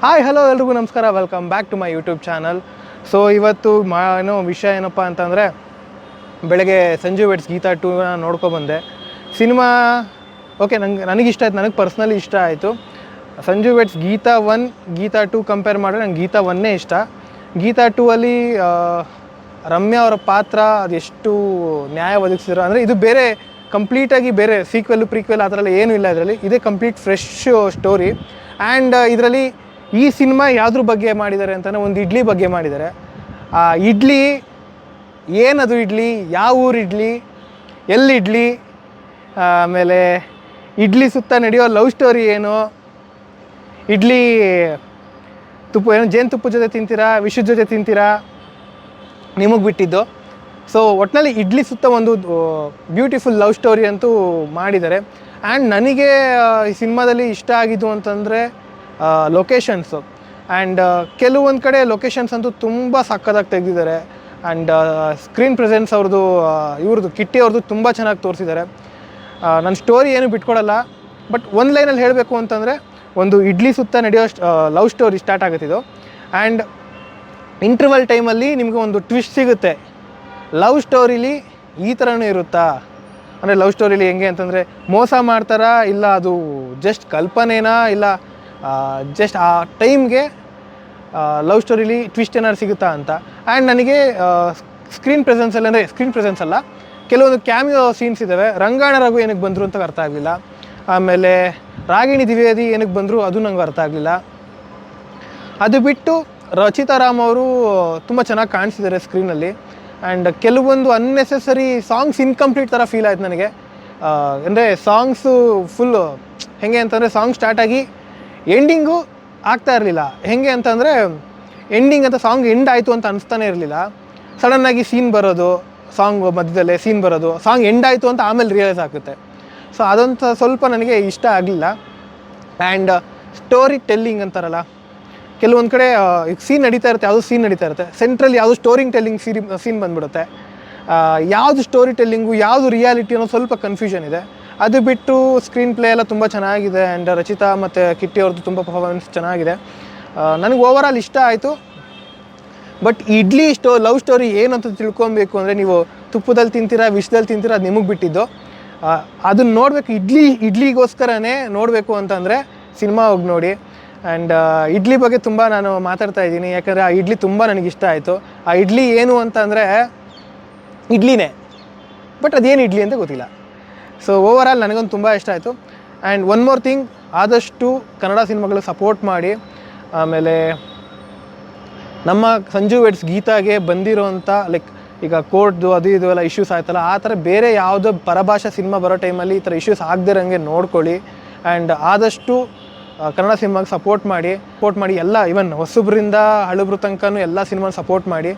Hi hello ಎಲ್ರಿಗೂ ನಮಸ್ಕಾರ. Welcome back to my YouTube channel so ಇವತ್ತು ಮಾ ಏನೋ ವಿಷಯ ಏನಪ್ಪ ಅಂತಂದರೆ, ಬೆಳಗ್ಗೆ ಸಂಜು ವೆಟ್ಸ್ ಗೀತಾ ಟೂನ ನೋಡ್ಕೊಬಂದೆ ಸಿನಿಮಾ ಓಕೆ ನಂಗೆ ನನಗಿಷ್ಟ ಆಯ್ತು. ನನಗೆ ಪರ್ಸ್ನಲಿ ಇಷ್ಟ ಆಯಿತು. Sanju weds Geetha one Geetha two compare ಮಾಡಿದ್ರೆ ನಂಗೆ ಗೀತಾ ಒನ್ನೇ ಇಷ್ಟ. ಗೀತಾ ಟೂ ಅಲ್ಲಿ ರಮ್ಯಾ ಅವರ ಪಾತ್ರ ಅದೆಷ್ಟು ನ್ಯಾಯ ಒದಗಿಸಿದ್ರು ಅಂದರೆ ಇದು ಬೇರೆ ಕಂಪ್ಲೀಟಾಗಿ ಬೇರೆ ಸೀಕ್ವೆಲ್ ಪ್ರೀಕ್ವೆಲ್ ಆ ಥರ ಏನೂ ಇಲ್ಲ ಇದರಲ್ಲಿ. ಇದೇ ಕಂಪ್ಲೀಟ್ ಫ್ರೆಶ್ ಸ್ಟೋರಿ ಆ್ಯಂಡ್ ಇದರಲ್ಲಿ ಈ ಸಿನಿಮಾ ಯಾವ್ದ್ರ ಬಗ್ಗೆ ಮಾಡಿದ್ದಾರೆ ಅಂತಲೇ ಒಂದು ಇಡ್ಲಿ ಬಗ್ಗೆ ಮಾಡಿದ್ದಾರೆ. ಆ, ಇಡ್ಲಿ, ಏನದು ಇಡ್ಲಿ, ಯಾವ ಊರು ಇಡ್ಲಿ, ಎಲ್ಲಿ ಇಡ್ಲಿ, ಆಮೇಲೆ ಇಡ್ಲಿ ಸುತ್ತ ನಡೆಯೋ ಲವ್ ಸ್ಟೋರಿ ಏನು, ಇಡ್ಲಿ ತುಪ್ಪ ಏನು ಜೇನುತುಪ್ಪದ ಜೊತೆ ತಿಂತೀರಾ ವಿಷದ ಜೊತೆ ತಿಂತೀರಾ, ನಿಮಗೆ ಬಿಟ್ಟಿದ್ದು. ಸೊ ಒಟ್ಟಿನಲ್ಲಿ ಇಡ್ಲಿ ಸುತ್ತ ಒಂದು ಬ್ಯೂಟಿಫುಲ್ ಲವ್ ಸ್ಟೋರಿ ಅಂತೂ ಮಾಡಿದ್ದಾರೆ. ಆ್ಯಂಡ್ ನನಗೆ ಈ ಸಿನಿಮಾದಲ್ಲಿ ಇಷ್ಟ ಆಗಿದ್ದು ಅಂತಂದರೆ ಲೊಕೇಶನ್ಸು ಆ್ಯಂಡ್ ಕೆಲವೊಂದು ಕಡೆ ಲೊಕೇಶನ್ಸ್ ಅಂತೂ ತುಂಬ ಸಕ್ಕದಾಗಿ ತೆಗೆದಿದ್ದಾರೆ. ಆ್ಯಂಡ್ ಸ್ಕ್ರೀನ್ ಪ್ರೆಸೆನ್ಸ್ ಅವ್ರದ್ದು ಇವ್ರದ್ದು ಕಿಟ್ಟಿ ಅವ್ರದ್ದು ತುಂಬ ಚೆನ್ನಾಗಿ ತೋರಿಸಿದ್ದಾರೆ. ನನ್ನ ಸ್ಟೋರಿ ಏನು ಬಿಟ್ಕೊಡಲ್ಲ ಬಟ್ ಒಂದು ಲೈನಲ್ಲಿ ಹೇಳಬೇಕು ಅಂತಂದರೆ, ಒಂದು ಇಡ್ಲಿ ಸುತ್ತ ನಡೆಯೋ ಲವ್ ಸ್ಟೋರಿ ಸ್ಟಾರ್ಟ್ ಆಗುತ್ತಿದ್ದು ಆ್ಯಂಡ್ ಇಂಟರ್ವಲ್ ಟೈಮಲ್ಲಿ ನಿಮಗೆ ಒಂದು ಟ್ವಿಸ್ಟ್ ಸಿಗುತ್ತೆ. ಲವ್ ಸ್ಟೋರಿಲಿ ಈ ಥರನೂ ಇರುತ್ತಾ? ಅಂದರೆ ಲವ್ ಸ್ಟೋರಿಲಿ ಹೆಂಗೆ ಅಂತಂದರೆ, ಮೋಸ ಮಾಡ್ತಾರಾ, ಇಲ್ಲ ಅದು ಜಸ್ಟ್ ಕಲ್ಪನೆನಾ, ಇಲ್ಲ ಜಸ್ಟ್ ಆ ಟೈಮ್ಗೆ ಲವ್ ಸ್ಟೋರಿಲಿ ಟ್ವಿಸ್ಟ್ ಏನಾದ್ರು ಸಿಗುತ್ತಾ ಅಂತ. ಆ್ಯಂಡ್ ನನಗೆ ಸ್ಕ್ರೀನ್ ಪ್ರೆಸೆನ್ಸ್ ಅಲ್ಲಿ ಅಂದರೆ ಸ್ಕ್ರೀನ್ ಪ್ರೆಸೆನ್ಸ್ ಅಲ್ಲ, ಕೆಲವೊಂದು ಕ್ಯಾಮಿಯೋ ಸೀನ್ಸ್ ಇದ್ದಾವೆ ರಂಗಾಣ ರಘು ಏನಕ್ಕೆ ಬಂದರು ಅಂತ ಅರ್ಥ ಆಗಲಿಲ್ಲ. ಆಮೇಲೆ ರಾಗಿಣಿ ದ್ವಿವೇದಿ ಏನಕ್ಕೆ ಬಂದರು ಅದು ನಂಗೆ ಅರ್ಥ ಆಗಲಿಲ್ಲ. ಅದು ಬಿಟ್ಟು ರಚಿತಾ ರಾಮ್ ಅವರು ತುಂಬ ಚೆನ್ನಾಗಿ ಕಾಣಿಸಿದ್ದಾರೆ ಸ್ಕ್ರೀನಲ್ಲಿ ಆ್ಯಂಡ್ ಕೆಲವೊಂದು ಅನ್ನೆಸೆಸರಿ ಸಾಂಗ್ಸ್ ಇನ್ಕಂಪ್ಲೀಟ್ ಥರ ಫೀಲ್ ಆಯ್ತು ನನಗೆ. ಅಂದರೆ ಸಾಂಗ್ಸು ಫುಲ್ಲು ಹೆಂಗೆ ಅಂತಂದರೆ ಸಾಂಗ್ ಸ್ಟಾರ್ಟ್ ಆಗಿ ಎಂಡಿಂಗು ಆಗ್ತಾ ಇರಲಿಲ್ಲ. ಹೆಂಗೆ ಅಂತಂದರೆ ಎಂಡಿಂಗ್ ಅಂತ ಸಾಂಗ್ ಎಂಡ್ ಆಯಿತು ಅಂತ ಅನಿಸ್ತಾನೆ ಇರಲಿಲ್ಲ. ಸಡನ್ನಾಗಿ ಸೀನ್ ಬರೋದು ಸಾಂಗ್ ಮಧ್ಯದಲ್ಲೇ ಸೀನ್ ಬರೋದು ಸಾಂಗ್ ಎಂಡ್ ಆಯಿತು ಅಂತ ಆಮೇಲೆ ರಿಯಲೈಸ್ ಆಗುತ್ತೆ. ಸೊ ಅದಂತ ಸ್ವಲ್ಪ ನನಗೆ ಇಷ್ಟ ಆಗಲಿಲ್ಲ. ಆ್ಯಂಡ್ ಸ್ಟೋರಿ ಟೆಲ್ಲಿಂಗ್ ಅಂತಾರಲ್ಲ, ಕೆಲವೊಂದು ಕಡೆ ಈಗ ಸೀನ್ ನಡೀತಾ ಇರುತ್ತೆ, ಯಾವುದೋ ಸೀನ್ ನಡೀತಾ ಇರುತ್ತೆ. ಸೆಂಟ್ರಲ್ ಯಾವುದು ಸ್ಟೋರಿಂಗ್ ಟೆಲ್ಲಿಂಗ್ ಸೀರಿ ಸೀನ್ ಬಂದ್ಬಿಡುತ್ತೆ. ಯಾವುದು ಸ್ಟೋರಿ ಟೆಲ್ಲಿಂಗು ಯಾವುದು ರಿಯಾಲಿಟಿ ಅನ್ನೋ ಸ್ವಲ್ಪ ಕನ್ಫ್ಯೂಷನ್ ಇದೆ. ಅದು ಬಿಟ್ಟು ಸ್ಕ್ರೀನ್ ಪ್ಲೇ ಎಲ್ಲ ತುಂಬ ಚೆನ್ನಾಗಿದೆ ಆ್ಯಂಡ್ ರಚಿತಾ ಮತ್ತು ಕಿಟ್ಟಿ ಅವ್ರದ್ದು ತುಂಬ ಪರ್ಫಾರ್ಮೆನ್ಸ್ ಚೆನ್ನಾಗಿದೆ. ನನಗೆ ಓವರಾಲ್ ಇಷ್ಟ ಆಯಿತು. ಬಟ್ ಇಡ್ಲಿ ಸ್ಟೋ ಲವ್ ಸ್ಟೋರಿ ಏನಂತ ತಿಳ್ಕೊಬೇಕು ಅಂದರೆ ನೀವು ತುಪ್ಪದಲ್ಲಿ ತಿಂತೀರಾ ವಿಷದಲ್ಲಿ ತಿಂತೀರಾ, ಅದು ನಿಮಗೆ ಬಿಟ್ಟಿದ್ದು. ಅದನ್ನ ನೋಡಬೇಕು, ಇಡ್ಲಿ, ಇಡ್ಲಿಗೋಸ್ಕರನೇ ನೋಡಬೇಕು ಅಂತಂದರೆ ಸಿನಿಮಾ ಹೋಗಿ ನೋಡಿ. ಆ್ಯಂಡ್ ಇಡ್ಲಿ ಬಗ್ಗೆ ತುಂಬ ನಾನು ಮಾತಾಡ್ತಾ ಇದ್ದೀನಿ, ಯಾಕಂದರೆ ಆ ಇಡ್ಲಿ ತುಂಬ ನನಗೆ ಇಷ್ಟ ಆಯಿತು. ಆ ಇಡ್ಲಿ ಏನು ಅಂತಂದರೆ ಇಡ್ಲಿನೇ. ಬಟ್ ಅದೇನು ಇಡ್ಲಿ ಅಂತ ಗೊತ್ತಿಲ್ಲ. ಸೊ ಓವರಾಲ್ ನನಗೊಂದು ತುಂಬ ಇಷ್ಟ ಆಯಿತು. ಆ್ಯಂಡ್ ಒನ್ ಮೋರ್ ಥಿಂಗ್ ಆದಷ್ಟು ಕನ್ನಡ ಸಿನಿಮಾಗಳು ಸಪೋರ್ಟ್ ಮಾಡಿ. ಆಮೇಲೆ ನಮ್ಮ ಸಂಜು ವೆಡ್ಸ್ ಗೀತಾಗೆ ಬಂದಿರೋಂಥ ಲೈಕ್ ಈಗ ಕೋರ್ಟ್ದು ಅದು ಇದು ಎಲ್ಲ ಇಶ್ಯೂಸ್ ಆಯ್ತಲ್ಲ, ಆ ಥರ ಬೇರೆ ಯಾವುದೋ ಪರಭಾಷಾ ಸಿನಿಮಾ ಬರೋ ಟೈಮಲ್ಲಿ ಈ ಥರ ಇಶ್ಯೂಸ್ ಆಗದಿರಂಗೆ ನೋಡ್ಕೊಳ್ಳಿ. ಆ್ಯಂಡ್ ಆದಷ್ಟು ಕನ್ನಡ ಸಿನಿಮಾಗೆ ಸಪೋರ್ಟ್ ಮಾಡಿ ಸಪೋರ್ಟ್ ಮಾಡಿ ಎಲ್ಲ ಇವನ್ ಹೊಸಬ್ರಿಂದ ಹಳಬ್ರ ತನಕನೂ ಎಲ್ಲ ಸಿನಿಮಾನ ಸಪೋರ್ಟ್ ಮಾಡಿ.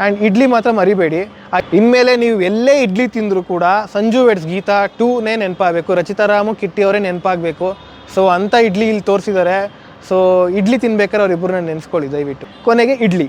ಆ್ಯಂಡ್ ಇಡ್ಲಿ ಮಾತ್ರ ಮರಿಬೇಡಿ. ಇನ್ಮೇಲೆ ನೀವು ಎಲ್ಲೇ ಇಡ್ಲಿ ತಿಂದರೂ ಕೂಡ ಸಂಜು ವೆಡ್ಸ್ ಗೀತಾ ಟೂನೇ ನೆನಪಾಗಬೇಕು. ರಚಿತಾರಾಮು ಕಿಟ್ಟಿ ಅವರೇ ನೆನಪಾಗಬೇಕು. ಸೊ ಅಂಥ ಇಡ್ಲಿ ಇಲ್ಲಿ ತೋರಿಸಿದ್ದಾರೆ ಸೊ ಇಡ್ಲಿ ತಿನ್ಬೇಕಾದ್ರೆ ಅವ್ರಿಬ್ಬರನ್ನ ನೆನೆಸ್ಕೊಳ್ಳಿ ದಯವಿಟ್ಟು. ಕೊನೆಗೆ ಇಡ್ಲಿ.